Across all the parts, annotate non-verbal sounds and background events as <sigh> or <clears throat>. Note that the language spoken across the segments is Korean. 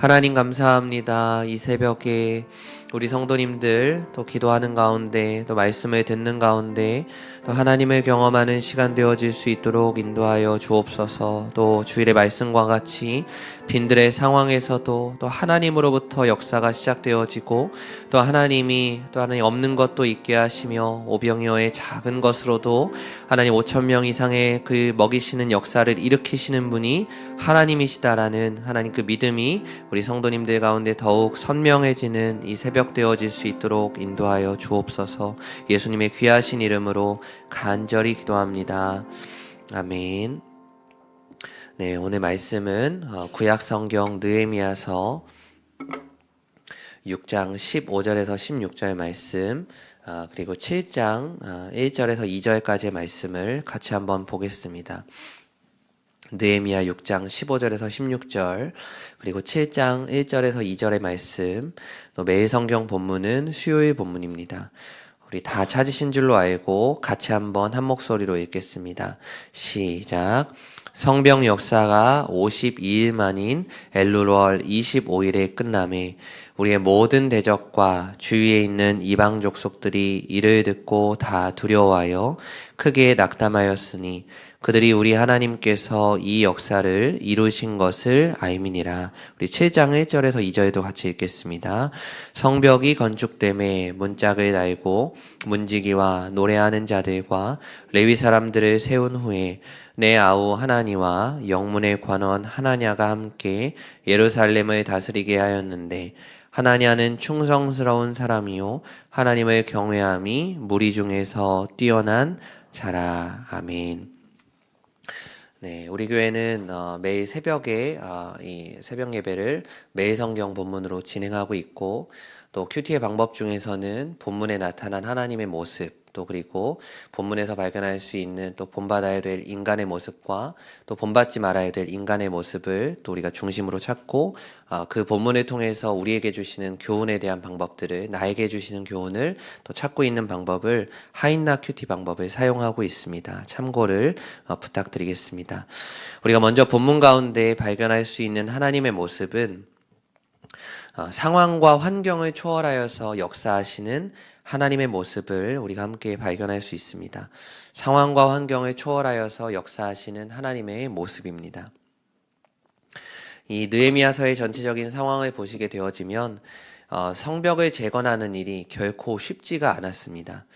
하나님 감사합니다. 이 새벽에 우리 성도님들 또 기도하는 가운데 또 말씀을 듣는 가운데 또 하나님을 경험하는 시간 되어질 수 있도록 인도하여 주옵소서. 또 주일의 말씀과 같이 빈들의 상황에서도 또 하나님으로부터 역사가 시작되어지고 또 하나님이 또 하나님 없는 것도 있게 하시며 오병이어의 작은 것으로도 하나님 5천 명 이상의 그 먹이시는 역사를 일으키시는 분이 하나님이시다라는 하나님 그 믿음이 우리 성도님들 가운데 더욱 선명해지는 이 새벽 되어질 수 있도록 인도하여 주옵소서 예수님의 귀하신 이름으로 간절히 기도합니다. 아멘. 네, 오늘 말씀은 어, 구약 성경 느헤미야서 6장 15절에서 16절 말씀 어, 그리고 7장 1절에서 어, 2절까지의 말씀을 같이 한번 보겠습니다. 느헤미야 6장 15절에서 16절 그리고 7장 1절에서 2절의 말씀 또 매일 성경 본문은 수요일 본문입니다. 우리 다 찾으신 줄로 알고 같이 한번 한 목소리로 읽겠습니다. 시작. 성병 역사가 52일 만인 엘루월 25일에 끝남에 우리의 모든 대적과 주위에 있는 이방 족속들이 이를 듣고 다 두려워하여 크게 낙담하였으니 그들이 우리 하나님께서 이 역사를 이루신 것을 알미니라. 우리 7장 1절에서 2절도 같이 읽겠습니다. 성벽이 건축됨에 문짝을 달고 문지기와 노래하는 자들과 레위 사람들을 세운 후에 내 아우 하나니와 영문의 관원 하나냐가 함께 예루살렘을 다스리게 하였는데 하나냐는 충성스러운 사람이요 하나님을 경외함이 무리 중에서 뛰어난 자라 아멘. 네, 우리 교회는 어, 매일 새벽에 어, 이 새벽 예배를 매일 성경 본문으로 진행하고 있고 또 큐티의 방법 중에서는 본문에 나타난 하나님의 모습 또 그리고 본문에서 발견할 수 있는 또 본받아야 될 인간의 모습과 또 본받지 말아야 될 인간의 모습을 또 우리가 중심으로 찾고 어, 그 본문을 통해서 우리에게 주시는 교훈에 대한 방법들을 나에게 주시는 교훈을 또 찾고 있는 방법을 하인나 큐티 방법을 사용하고 있습니다. 참고를 어, 부탁드리겠습니다. 우리가 먼저 본문 가운데 발견할 수 있는 하나님의 모습은 어, 상황과 환경을 초월하여서 역사하시는 하나님의 모습을 우리가 함께 발견할 수 있습니다. 상황과 환경을 초월하여서 역사하시는 하나님의 모습입니다. 이 느헤미야서의 전체적인 상황을 보시게 되어지면 어, 성벽을 재건하는 일이 결코 쉽지가 않았습니다.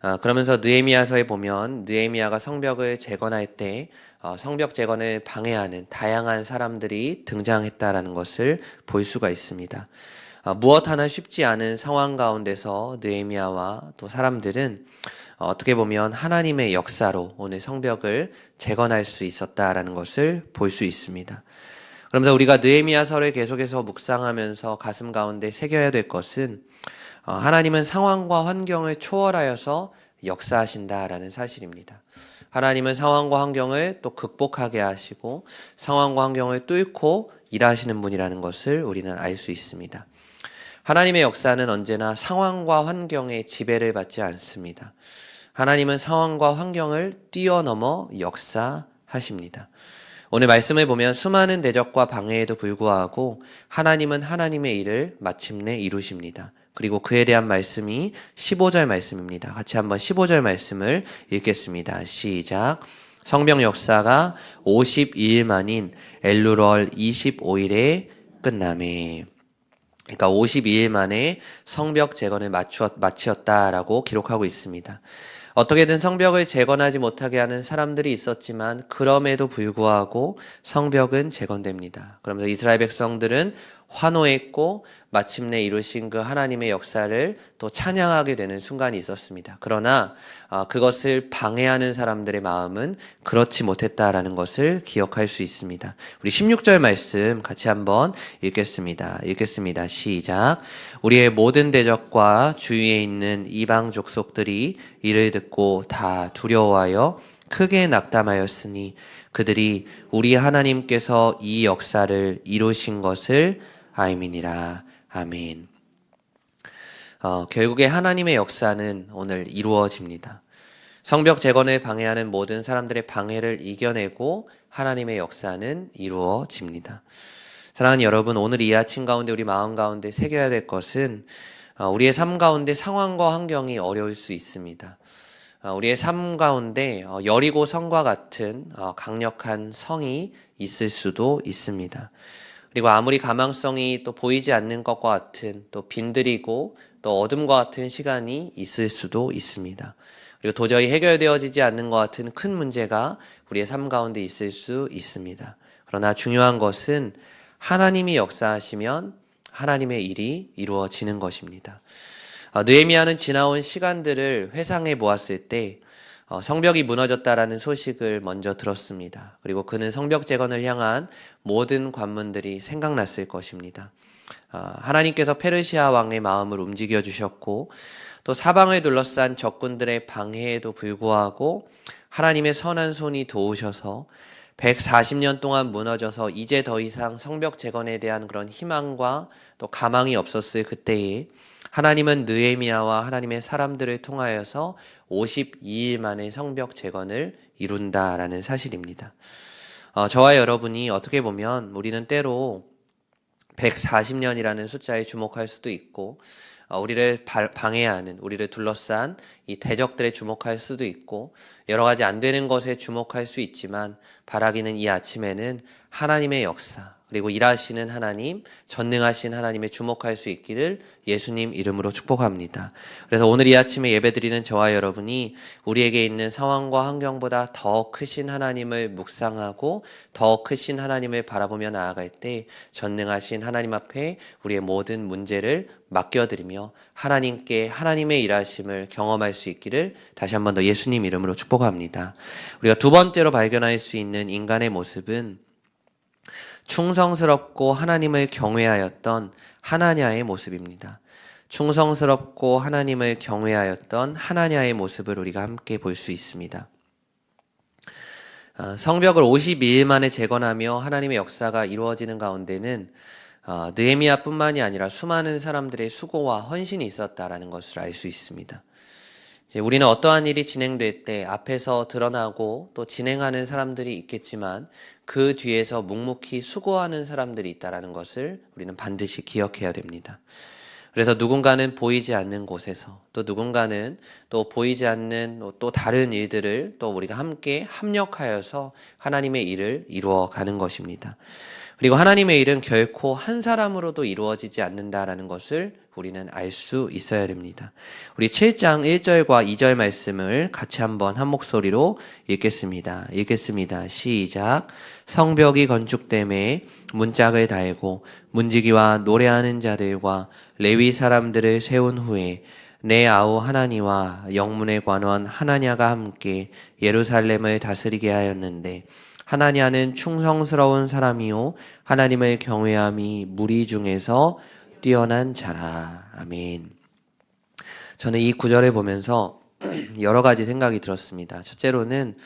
어, 그러면서 느헤미야서에 보면 느헤미야가 성벽을 재건할 때 어, 성벽 재건을 방해하는 다양한 사람들이 등장했다라는 것을 볼 수가 있습니다. 어, 무엇 하나 쉽지 않은 상황 가운데서 느헤미야와 또 사람들은 어, 어떻게 보면 하나님의 역사로 오늘 성벽을 재건할 수 있었다라는 것을 볼 수 있습니다. 그러면서 우리가 느헤미야서를 계속해서 묵상하면서 가슴 가운데 새겨야 될 것은 어, 하나님은 상황과 환경을 초월하여서 역사하신다라는 사실입니다. 하나님은 상황과 환경을 또 극복하게 하시고 상황과 환경을 뚫고 일하시는 분이라는 것을 우리는 알 수 있습니다. 하나님의 역사는 언제나 상황과 환경의 지배를 받지 않습니다. 하나님은 상황과 환경을 뛰어넘어 역사하십니다. 오늘 말씀을 보면 수많은 대적과 방해에도 불구하고 하나님은 하나님의 일을 마침내 이루십니다. 그리고 그에 대한 말씀이 15절 말씀입니다. 같이 한번 15절 말씀을 읽겠습니다. 시작. 성병 역사가 52일 만인 엘루럴 25일에 끝남에 그러니까 52일 만에 성벽 재건을 마치었다라고 기록하고 있습니다. 어떻게든 성벽을 재건하지 못하게 하는 사람들이 있었지만 그럼에도 불구하고 성벽은 재건됩니다. 그러면서 이스라엘 백성들은 환호했고 마침내 이루신 그 하나님의 역사를 또 찬양하게 되는 순간이 있었습니다. 그러나 어, 그것을 방해하는 사람들의 마음은 그렇지 못했다라는 것을 기억할 수 있습니다. 우리 16절 말씀 같이 한번 읽겠습니다. 읽겠습니다. 시작. 우리의 모든 대적과 주위에 있는 이방 족속들이 이를 듣고 다 두려워하여 크게 낙담하였으니 그들이 우리 하나님께서 이 역사를 이루신 것을 아이민이라. 아멘. 어, 결국에 하나님의 역사는 오늘 이루어집니다. 성벽 재건을 방해하는 모든 사람들의 방해를 이겨내고 하나님의 역사는 이루어집니다. 사랑하는 여러분, 오늘 이 아침 가운데 우리 마음 가운데 새겨야 될 것은 어, 우리의 삶 가운데 상황과 환경이 어려울 수 있습니다. 어, 우리의 삶 가운데 어, 여리고 성과 같은 강력한 성이 있을 수도 있습니다. 그리고 아무리 가망성이 또 보이지 않는 것과 같은 또 빈들이고 또 어둠과 같은 시간이 있을 수도 있습니다. 그리고 도저히 해결되어지지 않는 것 같은 큰 문제가 우리의 삶 가운데 있을 수 있습니다. 그러나 중요한 것은 하나님이 역사하시면 하나님의 일이 이루어지는 것입니다. 어, 느헤미야는 지나온 시간들을 회상해 보았을 때 어, 성벽이 무너졌다라는 소식을 먼저 들었습니다. 그리고 그는 성벽 재건을 향한 모든 관문들이 생각났을 것입니다. 어, 하나님께서 페르시아 왕의 마음을 움직여 주셨고 또 사방을 둘러싼 적군들의 방해에도 불구하고 하나님의 선한 손이 도우셔서 140년 동안 무너져서 이제 더 이상 성벽 재건에 대한 그런 희망과 또 가망이 없었을 그때에 하나님은 느에미아와 하나님의 사람들을 통하여서 52일 만에 성벽 재건을 이룬다라는 사실입니다. 어, 저와 여러분이 어떻게 보면 우리는 때로 140년이라는 숫자에 주목할 수도 있고 어, 우리를 방해하는 우리를 둘러싼 이 대적들에 주목할 수도 있고 여러 가지 안 되는 것에 주목할 수 있지만 바라기는 이 아침에는 하나님의 역사 그리고 일하시는 하나님, 전능하신 하나님의 주목할 수 있기를 예수님 이름으로 축복합니다. 그래서 오늘 이 아침에 예배드리는 저와 여러분이 우리에게 있는 상황과 환경보다 더 크신 하나님을 묵상하고 더 크신 하나님을 바라보며 나아갈 때 전능하신 하나님 앞에 우리의 모든 문제를 맡겨드리며 하나님께 하나님의 일하심을 경험할 수 있기를 다시 한 번 더 예수님 이름으로 축복합니다. 우리가 두 번째로 발견할 수 있는 인간의 모습은 충성스럽고 하나님을 경외하였던 하나냐의 모습입니다. 충성스럽고 하나님을 경외하였던 하나냐의 모습을 우리가 함께 볼 수 있습니다. 어, 성벽을 52일 만에 재건하며 하나님의 역사가 이루어지는 가운데는 어, 느헤미야뿐만이 아니라 수많은 사람들의 수고와 헌신이 있었다라는 것을 알 수 있습니다. 우리는 어떠한 일이 진행될 때 앞에서 드러나고 또 진행하는 사람들이 있겠지만 그 뒤에서 묵묵히 수고하는 사람들이 있다라는 것을 우리는 반드시 기억해야 됩니다. 그래서 누군가는 보이지 않는 곳에서 또 누군가는 또 보이지 않는 또 다른 일들을 또 우리가 함께 합력하여서 하나님의 일을 이루어 가는 것입니다. 그리고 하나님의 일은 결코 한 사람으로도 이루어지지 않는다라는 것을 우리는 알 수 있어야 됩니다. 우리 7장 1절과 2절 말씀을 같이 한번 한 목소리로 읽겠습니다. 읽겠습니다. 시작. 성벽이 건축됨에 문짝을 달고 문지기와 노래하는 자들과 레위 사람들을 세운 후에 내 아우 하나니와 영문의 관원 하나냐가 함께 예루살렘을 다스리게 하였는데 하나냐는 충성스러운 사람이요 하나님을 경외함이 무리 중에서 뛰어난 자라. 아멘. 저는 이 구절을 보면서 <clears throat> 여러 가지 생각이 들었습니다. 첫째로는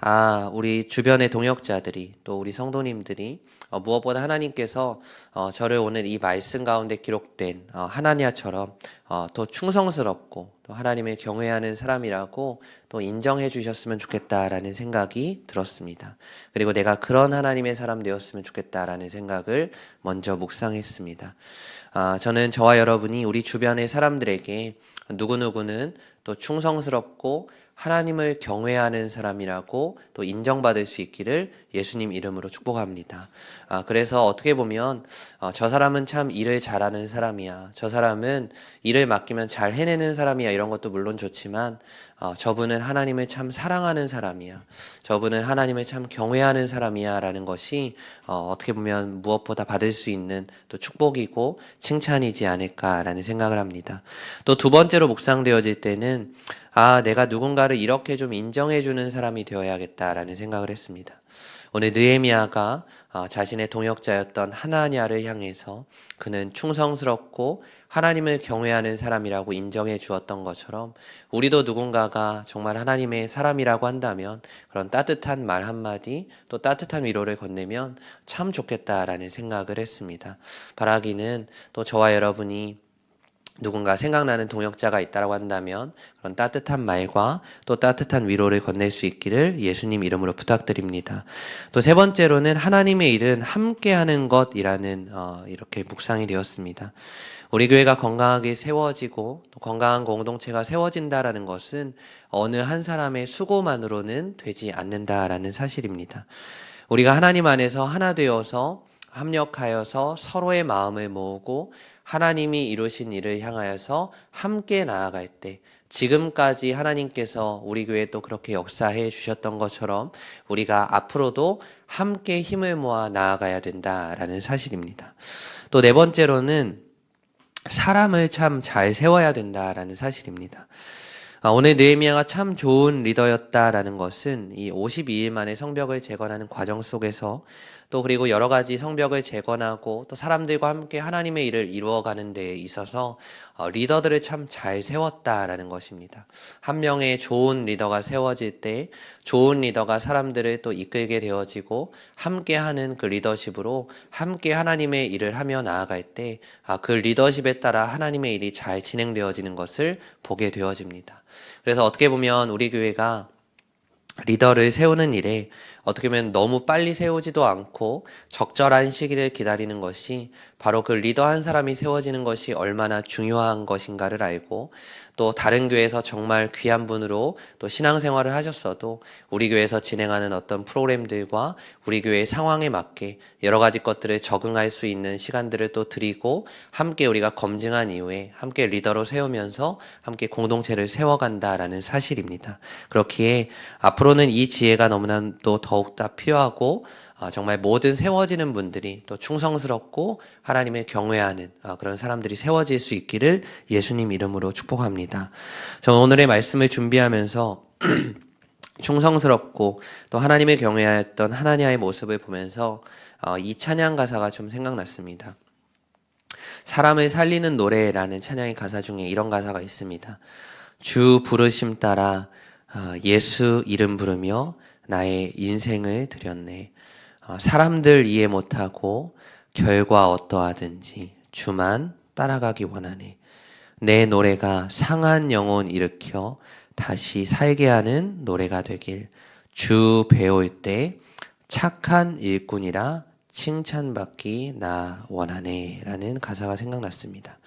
아, 우리 주변의 동역자들이 또 우리 성도님들이 어, 무엇보다 하나님께서 어, 저를 오늘 이 말씀 가운데 기록된 어, 하나니아처럼 어, 더 충성스럽고 또 하나님을 경외하는 사람이라고 또 인정해 주셨으면 좋겠다라는 생각이 들었습니다. 그리고 내가 그런 하나님의 사람 되었으면 좋겠다라는 생각을 먼저 묵상했습니다. 아, 저는 저와 여러분이 우리 주변의 사람들에게 누구누구는 또 충성스럽고 하나님을 경외하는 사람이라고 또 인정받을 수 있기를 예수님 이름으로 축복합니다. 아, 그래서 어떻게 보면 어, 저 사람은 참 일을 잘하는 사람이야. 저 사람은 일을 맡기면 잘 해내는 사람이야. 이런 것도 물론 좋지만 어, 저분은 하나님을 참 사랑하는 사람이야. 저분은 하나님을 참 경외하는 사람이야 라는 것이 어, 어떻게 보면 무엇보다 받을 수 있는 또 축복이고 칭찬이지 않을까라는 생각을 합니다. 또 두 번째로 묵상되어질 때는 아, 내가 누군가를 이렇게 좀 인정해주는 사람이 되어야겠다라는 생각을 했습니다. 오늘 느에미아가 어, 자신의 동역자였던 하나냐를 향해서 그는 충성스럽고 하나님을 경외하는 사람이라고 인정해 주었던 것처럼 우리도 누군가가 정말 하나님의 사람이라고 한다면 그런 따뜻한 말 한마디 또 따뜻한 위로를 건네면 참 좋겠다라는 생각을 했습니다. 바라기는 또 저와 여러분이 누군가 생각나는 동역자가 있다라고 한다면 그런 따뜻한 말과 또 따뜻한 위로를 건넬 수 있기를 예수님 이름으로 부탁드립니다. 또 세 번째로는 하나님의 일은 함께하는 것이라는 어, 이렇게 묵상이 되었습니다. 우리 교회가 건강하게 세워지고 또 건강한 공동체가 세워진다라는 것은 어느 한 사람의 수고만으로는 되지 않는다라는 사실입니다. 우리가 하나님 안에서 하나 되어서 합력하여서 서로의 마음을 모으고 하나님이 이루신 일을 향하여서 함께 나아갈 때 지금까지 하나님께서 우리 교회에 또 그렇게 역사해 주셨던 것처럼 우리가 앞으로도 함께 힘을 모아 나아가야 된다라는 사실입니다. 또 네 번째로는 사람을 참 잘 세워야 된다라는 사실입니다. 아, 오늘 느헤미야가 참 좋은 리더였다라는 것은 이 52일 만에 성벽을 재건하는 과정 속에서 또 그리고 여러 가지 성벽을 재건하고 또 사람들과 함께 하나님의 일을 이루어가는 데 있어서 어, 리더들을 참 잘 세웠다라는 것입니다. 한 명의 좋은 리더가 세워질 때 좋은 리더가 사람들을 또 이끌게 되어지고 함께 하는 그 리더십으로 함께 하나님의 일을 하며 나아갈 때그 아, 리더십에 따라 하나님의 일이 잘 진행되어지는 것을 보게 되어집니다. 그래서 어떻게 보면 우리 교회가 리더를 세우는 일에 어떻게 보면 너무 빨리 세우지도 않고 적절한 시기를 기다리는 것이 바로 그 리더 한 사람이 세워지는 것이 얼마나 중요한 것인가를 알고 또 다른 교회에서 정말 귀한 분으로 또 신앙생활을 하셨어도 우리 교회에서 진행하는 어떤 프로그램들과 우리 교회의 상황에 맞게 여러 가지 것들을 적응할 수 있는 시간들을 또 드리고 함께 우리가 검증한 이후에 함께 리더로 세우면서 함께 공동체를 세워간다라는 사실입니다. 그렇기에 앞으로는 이 지혜가 너무나 또더 욱더 필요하고 아, 정말 모든 세워지는 분들이 또 충성스럽고 하나님의 경외하는 아, 그런 사람들이 세워질 수 있기를 예수님 이름으로 축복합니다. 저는 오늘의 말씀을 준비하면서 <clears throat> 충성스럽고 또 하나님의 경외하였던 하나님의 모습을 보면서 어, 이 찬양 가사가 좀 생각났습니다. 사람을 살리는 노래라는 찬양의 가사 중에 이런 가사가 있습니다. 주 부르심 따라 어, 예수 이름 부르며 나의 인생을 드렸네. 어, 사람들 이해 못하고 결과 어떠하든지 주만 따라가기 원하네. 내 노래가 상한 영혼 일으켜 다시 살게 하는 노래가 되길 주 배울 때 착한 일꾼이라 칭찬받기 나 원하네 라는 가사가 생각났습니다.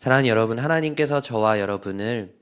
사랑하는 여러분, 하나님께서 저와 여러분을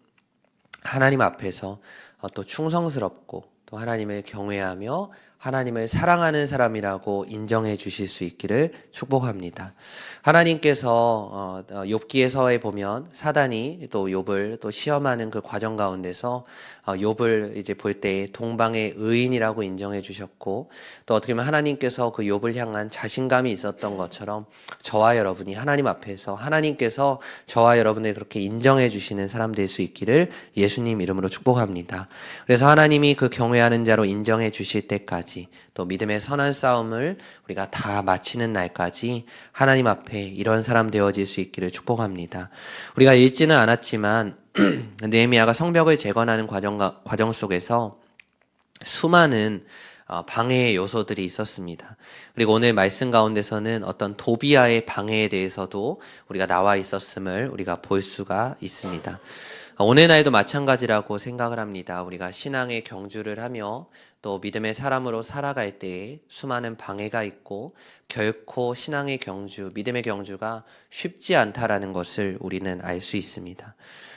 하나님 앞에서 어, 또 충성스럽고 또 하나님을 경외하며 하나님을 사랑하는 사람이라고 인정해 주실 수 있기를 축복합니다. 하나님께서 어, 어, 욥기에서에 보면 사단이 또 욥을 또 시험하는 그 과정 가운데서 어, 욥을 이제 볼 때 동방의 의인이라고 인정해 주셨고 또 어떻게 보면 하나님께서 그 욥을 향한 자신감이 있었던 것처럼 저와 여러분이 하나님 앞에서 하나님께서 저와 여러분을 그렇게 인정해 주시는 사람 될 수 있기를 예수님 이름으로 축복합니다. 그래서 하나님이 그 경외하는 자로 인정해 주실 때까지 날까지 또 믿음의 선한 싸움을 우리가 다 마치는 날까지 하나님 앞에 이런 사람 되어질 수 있기를 축복합니다. 우리가 읽지는 않았지만 <clears throat> 느헤미야가 성벽을 재건하는 과정 과정 속에서 수많은 어, 방해의 요소들이 있었습니다. 그리고 오늘 말씀 가운데서는 어떤 도비아의 방해에 대해서도 우리가 나와 있었음을 우리가 볼 수가 있습니다. 오늘날도 마찬가지라고 생각을 합니다. 우리가 신앙의 경주를 하며 또 믿음의 사람으로 살아갈 때에 수많은 방해가 있고 결코 신앙의 경주, 믿음의 경주가 쉽지 않다라는 것을 우리는 알 수 있습니다.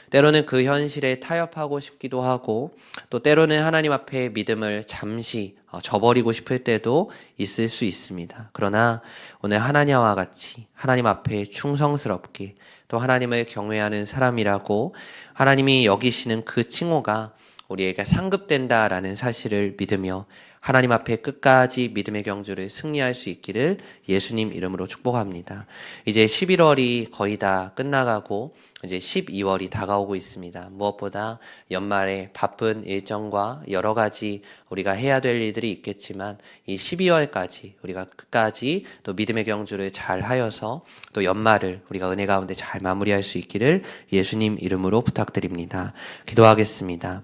때로는 그 현실에 타협하고 싶기도 하고 또 때로는 하나님 앞에 믿음을 잠시 어, 저버리고 싶을 때도 있을 수 있습니다. 그러나 오늘 하나님과 같이 하나님 앞에 충성스럽게 또 하나님을 경외하는 사람이라고 하나님이 여기시는 그 칭호가 우리에게 상급된다라는 사실을 믿으며 하나님 앞에 끝까지 믿음의 경주를 승리할 수 있기를 예수님 이름으로 축복합니다. 이제 11월이 거의 다 끝나가고 이제 12월이 다가오고 있습니다. 무엇보다 연말에 바쁜 일정과 여러 가지 우리가 해야 될 일들이 있겠지만 이 12월까지 우리가 끝까지 또 믿음의 경주를 잘 하여서 또 연말을 우리가 은혜 가운데 잘 마무리할 수 있기를 예수님 이름으로 부탁드립니다. 기도하겠습니다.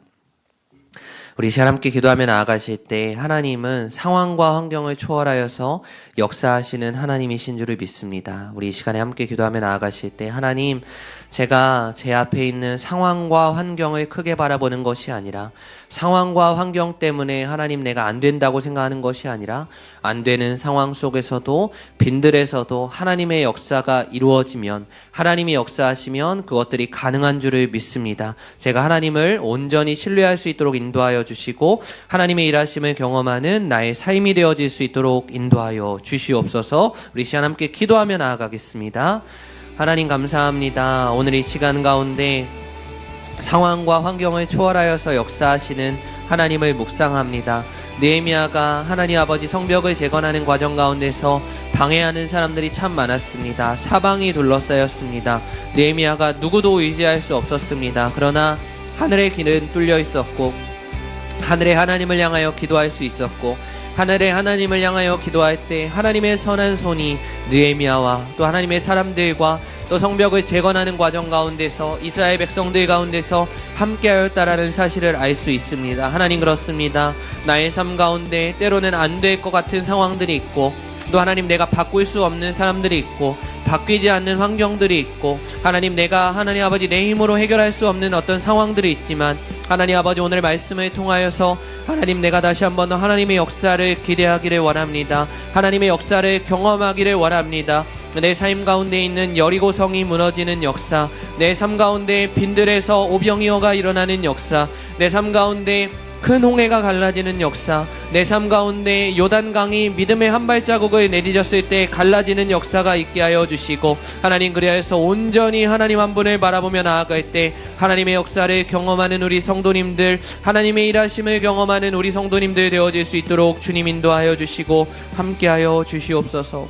우리 시간 함께 기도하며 나아가실 때 하나님은 상황과 환경을 초월하여서 역사하시는 하나님이신 줄을 믿습니다. 우리 이 시간에 함께 기도하며 나아가실 때 하나님 제가 제 앞에 있는 상황과 환경을 크게 바라보는 것이 아니라 상황과 환경 때문에 하나님 내가 안 된다고 생각하는 것이 아니라 안 되는 상황 속에서도 빈들에서도 하나님의 역사가 이루어지면 하나님이 역사하시면 그것들이 가능한 줄을 믿습니다. 제가 하나님을 온전히 신뢰할 수 있도록 인도하여 주시고 하나님의 일하심을 경험하는 나의 삶이 되어질 수 있도록 인도하여 주시옵소서. 우리 시간 함께 기도하며 나아가겠습니다. 하나님 감사합니다. 오늘 이 시간 가운데 상황과 환경을 초월하여서 역사하시는 하나님을 묵상합니다. 느헤미야가 하나님 아버지 성벽을 재건하는 과정 가운데서 방해하는 사람들이 참 많았습니다. 사방이 둘러싸였습니다. 느헤미야가 누구도 의지할 수 없었습니다. 그러나 하늘의 길은 뚫려 있었고 하늘의 하나님을 향하여 기도할 수 있었고 하늘의 하나님을 향하여 기도할 때 하나님의 선한 손이 느헤미야와 또 하나님의 사람들과 또 성벽을 재건하는 과정 가운데서 이스라엘 백성들 가운데서 함께하였다라는 사실을 알 수 있습니다. 하나님 그렇습니다. 나의 삶 가운데 때로는 안 될 것 같은 상황들이 있고 또 하나님 내가 바꿀 수 없는 사람들이 있고 바뀌지 않는 환경들이 있고 하나님 내가 하나님 아버지 내 힘으로 해결할 수 없는 어떤 상황들이 있지만 하나님 아버지 오늘 말씀을 통하여서 하나님 내가 다시 한번 더 하나님의 역사를 기대하기를 원합니다. 하나님의 역사를 경험하기를 원합니다. 내 삶 가운데 있는 여리고성이 무너지는 역사, 내 삶 가운데 빈들에서 오병이어가 일어나는 역사, 내 삶 가운데 큰 홍해가 갈라지는 역사, 내 삶 가운데 요단강이 믿음의 한 발자국을 내디뎠을 때 갈라지는 역사가 있게 하여 주시고 하나님 그리하여서 온전히 하나님 한 분을 바라보며 나아갈 때 하나님의 역사를 경험하는 우리 성도님들, 하나님의 일하심을 경험하는 우리 성도님들 되어질 수 있도록 주님 인도하여 주시고 함께하여 주시옵소서.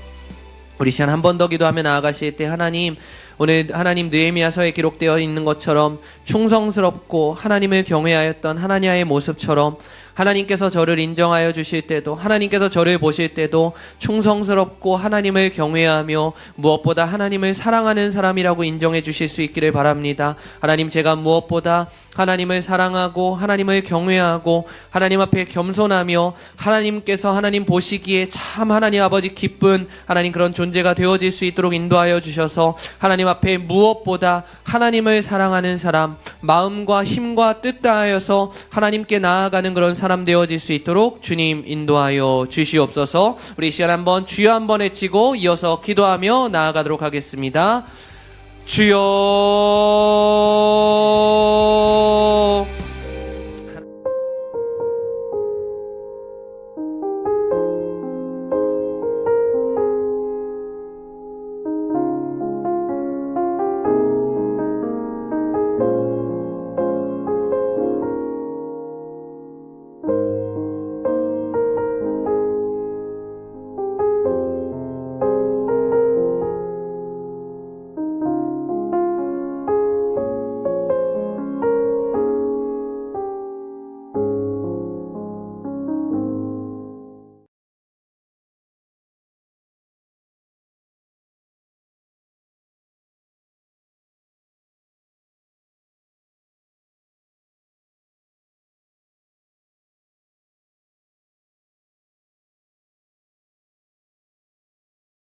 우리 시간 한 번 더 기도하며 나아가실 때 하나님 오늘 하나님 느헤미야서에 기록되어 있는 것처럼 충성스럽고 하나님을 경외하였던 하나냐의 모습처럼 하나님께서 저를 인정하여 주실 때도 하나님께서 저를 보실 때도 충성스럽고 하나님을 경외하며 무엇보다 하나님을 사랑하는 사람이라고 인정해 주실 수 있기를 바랍니다. 하나님 제가 무엇보다 하나님을 사랑하고 하나님을 경외하고 하나님 앞에 겸손하며 하나님께서 하나님 보시기에 참 하나님 아버지 기쁜 하나님 그런 존재가 되어질 수 있도록 인도하여 주셔서 하나님 앞에 무엇보다 하나님을 사랑하는 사람 마음과 힘과 뜻 다하여서 하나님께 나아가는 그런 사람 되어질 수 있도록 주님 인도하여 주시옵소서. 우리 이 시간 한번 주여 한번 외치고 이어서 기도하며 나아가도록 하겠습니다. 주여